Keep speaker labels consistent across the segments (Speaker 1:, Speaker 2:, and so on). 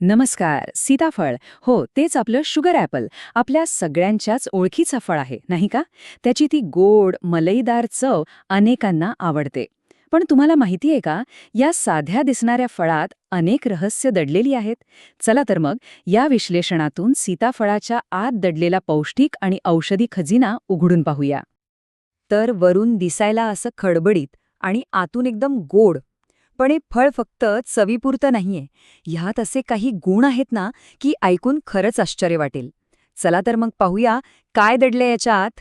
Speaker 1: नमस्कार सीताफळ. हो तेच आपलं शुगर ॲपल. आपल्या सगळ्यांच्याच ओळखीचं फळ आहे नाही का? त्याची ती गोड मलईदार चव अनेकांना आवडते. पण तुम्हाला माहिती आहे का या साध्या दिसणाऱ्या फळात अनेक रहस्य दडलेली आहेत? चला तर मग या विश्लेषणातून सीताफळाच्या आत दडलेला पौष्टिक आणि औषधी खजिना उघडून पाहूया.
Speaker 2: तर वरून दिसायला असं खडबडीत आणि आतून एकदम गोड पण हे फळ फक्त चवीपुरतं नाहीये. ह्यात असे काही गुण आहेत ना की ऐकून खरंच आश्चर्य वाटेल. चला तर मग पाहूया काय दडले याच्या आत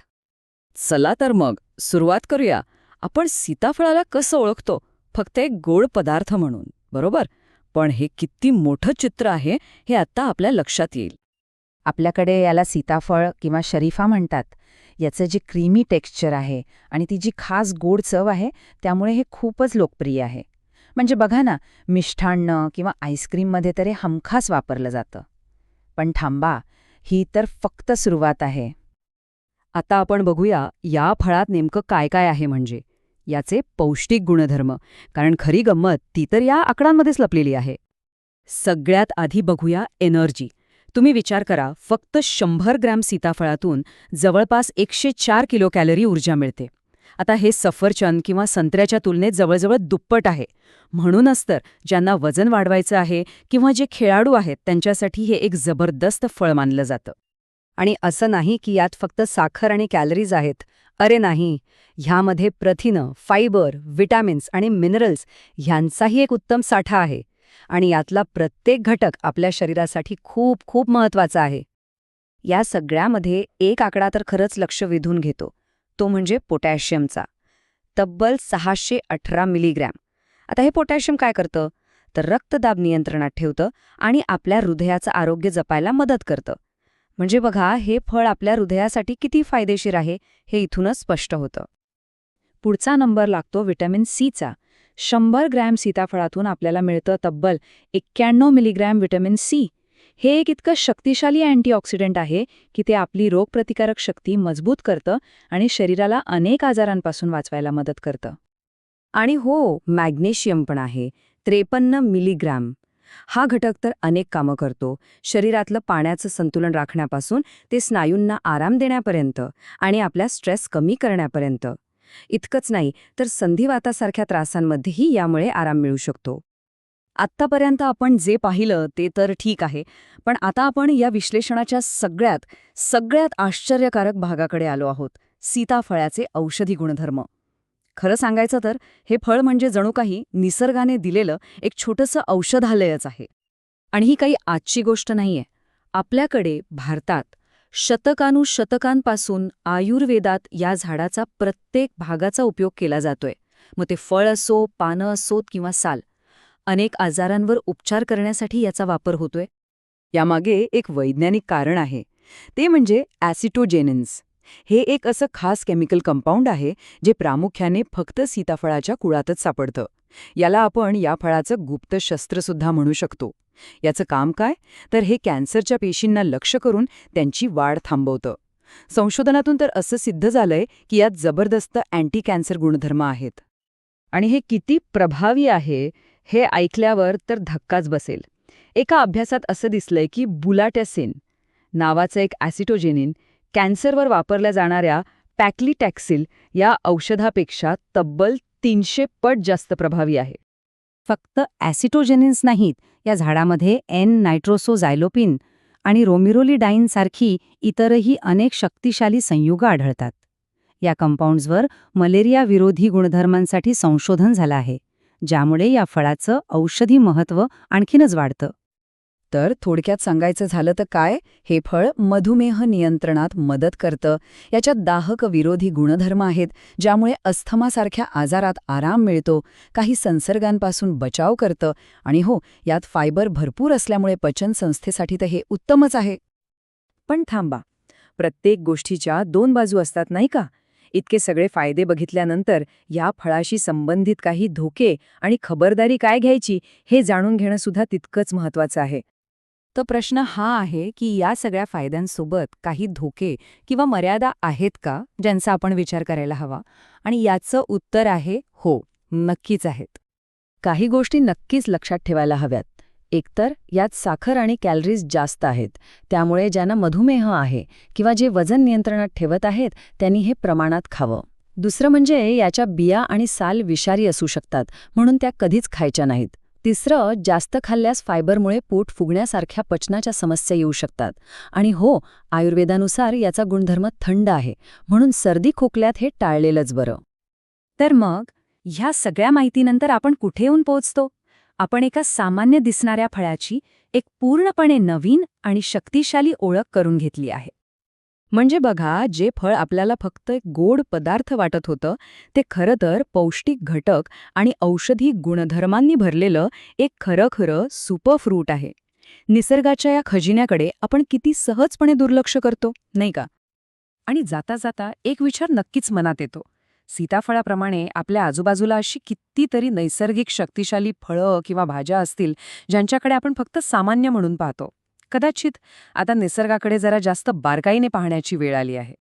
Speaker 1: चला तर मग सुरुवात करूया. आपण सीताफळाला कसं ओळखतो? फक्त एक गोड पदार्थ म्हणून बरोबर? पण हे किती मोठं चित्र आहे हे आत्ता आपल्या लक्षात येईल.
Speaker 3: आपल्याकडे याला सीताफळ किंवा शरीफा म्हणतात. याचं जे क्रीमी टेक्स्चर आहे आणि ती जी खास गोड चव आहे त्यामुळे हे खूपच लोकप्रिय आहे. म्हणजे बघा ना मिष्ठान्न किंवा आईस्क्रीममध्ये तरी हमखास वापरलं जातं. पण थांबा ही तर फक्त सुरुवात आहे.
Speaker 1: आता आपण बघूया या फळात नेमकं काय काय आहे म्हणजे. याचे पौष्टिक गुणधर्म कारण खरी गंमत ती तर या आकडांमध्येच लपलेली आहे. सगळ्यात आधी बघूया एनर्जी. तुम्ही विचार करा फक्त शंभर ग्रॅम सीताफळातून जवळपास एकशे चार किलो कॅलरी ऊर्जा मिळते. आता हे सफरचंद किंवा संत्र्याच्या तुलनेत जवळजवळ दुप्पट आहे. म्हणूनच तर ज्यांना वजन वाढवायचं आहे किंवा जे खेळाडू आहेत त्यांच्यासाठी हे एक जबरदस्त फळ मानलं जातं.
Speaker 2: आणि असं नाही की यात फक्त साखर आणि कॅलरीज आहेत. अरे नाही ह्यामध्ये प्रथिनं फायबर विटॅमिन्स आणि मिनरल्स ह्यांचाही एक उत्तम साठा आहे. आणि यातला प्रत्येक घटक आपल्या शरीरासाठी खूप खूप महत्त्वाचा आहे. या सगळ्यामध्ये एक आकडा तर खरंच लक्ष वेधून घेतो. तो म्हणजे पोटॅशियमचा. तब्बल सहाशे अठरा मिलीग्रॅम. आता हे पोटॅशियम काय करतं? तर रक्तदाब नियंत्रणात ठेवतं आणि आपल्या हृदयाचं आरोग्य जपायला मदत करतं. म्हणजे बघा हे फळ आपल्या हृदयासाठी किती फायदेशीर आहे हे इथूनच स्पष्ट होतं.
Speaker 1: पुढचा नंबर लागतो व्हिटॅमिन सीचा. शंभर ग्रॅम सीताफळातून आपल्याला मिळतं तब्बल एक्क्याण्णव मिलीग्रॅम व्हिटॅमिन सी. हे एक इतकं शक्तिशाली अँटीऑक्सिडंट आहे की ते आपली रोगप्रतिकारक शक्ती मजबूत करतं आणि शरीराला अनेक आजारांपासून वाचवायला मदत करतं.
Speaker 2: आणि हो मॅग्नेशियम पण आहे. त्रेपन्न मिलीग्रॅम. हा घटक तर अनेक कामं करतो. शरीरातलं पाण्याचं संतुलन राखण्यापासून ते स्नायूंना आराम देण्यापर्यंत आणि आपल्या स्ट्रेस कमी करण्यापर्यंत. इतकंच नाही तर संधिवातासारख्या त्रासांमध्येही यामुळे आराम मिळू शकतो. आत्तापर्यंत आपण जे पाहिलं ते तर ठीक आहे पण आता आपण या विश्लेषणाच्या सगळ्यात सगळ्यात आश्चर्यकारक भागाकडे आलो आहोत सीताफळाचे औषधी गुणधर्म. खरं सांगायचं तर हे फळ म्हणजे जणू काही निसर्गाने दिलेलं एक छोटंसं औषधालयच आहे. आणि ही काही आजची गोष्ट नाहीये. आपल्याकडे भारतात शतकानुशतकांपासून आयुर्वेदात या झाडाचा प्रत्येक भागाचा उपयोग केला जातोय. मग ते फळ असो पानं असोत किंवा साल अनेक आजारांवर उपचार करण्यासाठी याचा वापर होतोय. यामागे एक वैज्ञानिक कारण आहे. ते म्हणजे ॲसिटोजेनिन्स. हे एक असं खास केमिकल कंपाऊंड आहे जे प्रामुख्याने फक्त सीताफळाच्या कुळातच सापडतं. याला आपण या फळाचं गुप्त शस्त्रसुद्धा म्हणू शकतो. याचं काम काय? तर हे कॅन्सरच्या पेशींना लक्ष करून त्यांची वाढ थांबवतं. संशोधनातून तर असं सिद्ध झालंय की यात जबरदस्त अँटी कॅन्सर गुणधर्म आहेत. आणि हे किती प्रभावी आहे हे ऐकल्यावर तर धक्काच बसेल. एका अभ्यासात असं दिसलंय की बुलाटेसिन नावाचं एक ॲसिटोजेनिन कॅन्सरवर वापरल्या जाणाऱ्या पॅक्लिटॅक्सिल या औषधापेक्षा तब्बल तीनशे पट जास्त प्रभावी आहे.
Speaker 3: फक्त ॲसिटोजेनिन्स नाहीत या झाडामध्ये एन नायट्रोसोझायलोपिन आणि रोमिरोलिडाईन सारखी इतरही अनेक शक्तिशाली संयुग आढळतात. या कंपाऊंड्सवर मलेरिया विरोधी गुणधर्मांसाठी संशोधन झालं आहे. ज्यामुळे या फळाचं औषधी महत्त्व आणखीनच वाढतं.
Speaker 2: तर थोडक्यात सांगायचं झालं तर काय? हे फळ मधुमेह नियंत्रणात मदत करतं. याच्यात दाहक विरोधी गुणधर्म आहेत ज्यामुळे अस्थमासारख्या आजारात आराम मिळतो काही संसर्गांपासून बचाव करतं आणि हो यात फायबर भरपूर असल्यामुळे पचन संस्थेसाठी तर हे उत्तमच आहे. पण थांबा प्रत्येक गोष्टीच्या दोन बाजू असतात नाही का? इतके सगळे फायदे बघितल्यानंतर या फळाशी संबंधित काही धोके आणि खबरदारी काय घ्यायची हे जाणून घेणं सुद्धा तितकंच महत्त्वाचं आहे. तर प्रश्न हा आहे की या सगळ्या फायद्यांसोबत काही धोके किंवा मर्यादा आहेत का ज्यांचा आपण विचार करायला हवा? आणि याचं उत्तर आहे हो नक्कीच आहेत. काही गोष्टी नक्कीच लक्षात ठेवायला हव्यात. एकतर यात साखर आणि कॅलरीज जास्त आहेत त्यामुळे ज्यांना मधुमेह आहे किंवा जे वजन नियंत्रणात ठेवत आहेत त्यांनी हे प्रमाणात खावं. दुसरं म्हणजे याच्या बिया आणि साल विषारी असू शकतात म्हणून त्या कधीच खायच्या नाहीत. तिसरं जास्त खाल्ल्यास फायबरमुळे पोट फुगण्यासारख्या पचनाच्या समस्या येऊ शकतात. आणि हो आयुर्वेदानुसार याचा गुणधर्म थंड आहे म्हणून सर्दी खोकल्यात हे टाळलेलंच बरं.
Speaker 3: तर मग ह्या सगळ्या माहितीनंतर आपण कुठे येऊन पोहोचतो? आपण एका सामान्य दिसणाऱ्या फळाची एक पूर्णपणे नवीन आणि शक्तिशाली ओळख करून घेतली आहे.
Speaker 1: म्हणजे बघा जे फळ आपल्याला फक्त एक गोड पदार्थ वाटत होतं ते खरं तर पौष्टिक घटक आणि औषधी गुणधर्मांनी भरलेलं एक खरं खरं फ्रूट आहे. निसर्गाच्या या खजिन्याकडे आपण किती सहजपणे दुर्लक्ष करतो नाही का? आणि जाता जाता एक विचार नक्कीच मनात येतो. सीताफळाप्रमाणे आपल्या आजूबाजूला अशी कितीतरी नैसर्गिक शक्तिशाली फळं किंवा भाज्या असतील ज्यांच्याकडे आपण फक्त सामान्य म्हणून पाहतो. कदाचित आता निसर्गाकडे जरा जास्त बारकाईने पाहण्याची वेळ आली आहे.